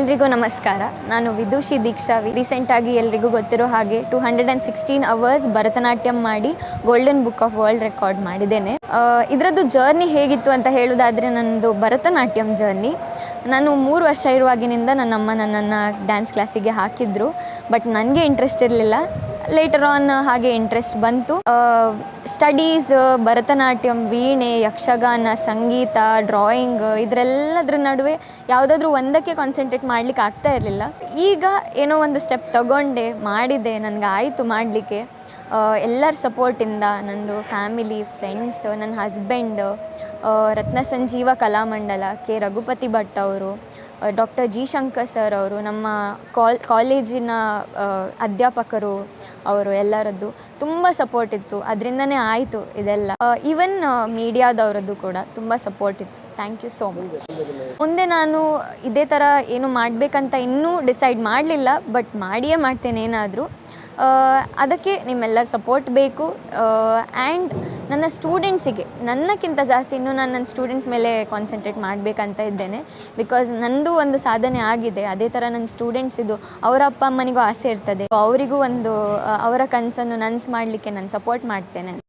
ಎಲ್ರಿಗೂ ನಮಸ್ಕಾರ. ನಾನು ವಿದುಷಿ ದೀಕ್ಷಾ. ರೀಸೆಂಟಾಗಿ ಎಲ್ರಿಗೂ ಗೊತ್ತಿರೋ ಹಾಗೆ two hundred and sixteen hours Bharatanatyam ಮಾಡಿ golden book of world record ಮಾಡಿದ್ದೇನೆ. ಇದರದ್ದು ಜರ್ನಿ ಹೇಗಿತ್ತು ಅಂತ ಹೇಳೋದಾದರೆ ನನ್ನದು ಭರತನಾಟ್ಯಂ ಜರ್ನಿ. ನಾನು ಮೂರು ವರ್ಷ ಇರುವಾಗಿನಿಂದ ನನ್ನ ಅಮ್ಮ ನನ್ನನ್ನು ಡ್ಯಾನ್ಸ್ ಕ್ಲಾಸಿಗೆ ಹಾಕಿದ್ರು. ಬಟ್ ನನಗೆ ಇಂಟ್ರೆಸ್ಟ್ ಇರಲಿಲ್ಲ. ಲೇಟರ್ ಆನ್ ಹಾಗೆ ಇಂಟ್ರೆಸ್ಟ್ ಬಂತು. ಸ್ಟಡೀಸ್ ಭರತನಾಟ್ಯಂ, ವೀಣೆ, ಯಕ್ಷಗಾನ, ಸಂಗೀತ ಡ್ರಾಯಿಂಗ್ ಇದರೆಲ್ಲದ್ರ ನಡುವೆ ಯಾವುದಾದ್ರೂ ಒಂದಕ್ಕೆ ಕಾನ್ಸಂಟ್ರೇಟ್ ಮಾಡ್ಲಿಕ್ಕೆ ಆಗ್ತಾ ಇರಲಿಲ್ಲ. ಈಗ ಏನೋ ಒಂದು ಸ್ಟೆಪ್ ತಗೊಂಡೆ, ಮಾಡಿದೆ, ನನಗೆ ಆಯಿತು ಮಾಡಲಿಕ್ಕೆ. ಎಲ್ಲರ ಸಪೋರ್ಟಿಂದ ನಂದು ಫ್ಯಾಮಿಲಿ ಫ್ರೆಂಡ್ಸ್ ನನ್ನ ಹಸ್ಬೆಂಡ್ ರತ್ನ ಸಂಜೀವ ಕಲಾಮಂಡಲ, ಕೆ. ರಘುಪತಿ ಭಟ್ ಅವರು ಡಾಕ್ಟರ್ ಜಿ. ಶಂಕರ್ ಸರ್ ಅವರು, ನಮ್ಮ ಕಾಲ್ ಕಾಲೇಜಿನ ಅಧ್ಯಾಪಕರು ಅವರು ಎಲ್ಲರದ್ದು ತುಂಬ ಸಪೋರ್ಟ್ ಇತ್ತು. ಅದರಿಂದನೇ ಆಯಿತು ಇದೆಲ್ಲ. ಈವನ್ ಮೀಡಿಯಾದವರದ್ದು ಕೂಡ ತುಂಬ ಸಪೋರ್ಟ್ ಇತ್ತು. ಥ್ಯಾಂಕ್ ಯು ಸೋ ಮಚ್ ಮುಂದೆ ನಾನು ಇದೇ ಥರ ಏನು ಮಾಡಬೇಕಂತ ಇನ್ನೂ ಡಿಸೈಡ್ ಮಾಡಲಿಲ್ಲ ಬಟ್ ಮಾಡಿಯೇ ಮಾಡ್ತೇನೆ ಏನಾದರೂ. ಅದಕ್ಕೆ ನಿಮ್ಮೆಲ್ಲರ ಸಪೋರ್ಟ್ ಬೇಕು. ಆ್ಯಂಡ್ ನನ್ನ ಸ್ಟೂಡೆಂಟ್ಸಿಗೆ ನನ್ನಕ್ಕಿಂತ ಜಾಸ್ತಿ ಇನ್ನೂ ನಾನು ನನ್ನ ಸ್ಟೂಡೆಂಟ್ಸ್ ಮೇಲೆ ಕಾನ್ಸಂಟ್ರೇಟ್ ಮಾಡಬೇಕಂತ ಇದ್ದೇನೆ. ಬಿಕಾಸ್ ನಂದು ಒಂದು ಸಾಧನೆ ಆಗಿದೆ. ಅದೇ ಥರ ನನ್ನ ಸ್ಟೂಡೆಂಟ್ಸ್ ಇದು ಅವರ ಅಪ್ಪ ಅಮ್ಮನಿಗೂ ಆಸೆ ಇರ್ತದೆ. ಅವರಿಗೂ ಒಂದು ಅವರ ಕನಸನ್ನು ನನಸು ಮಾಡಲಿಕ್ಕೆ ನಾನು ಸಪೋರ್ಟ್ ಮಾಡ್ತೇನೆ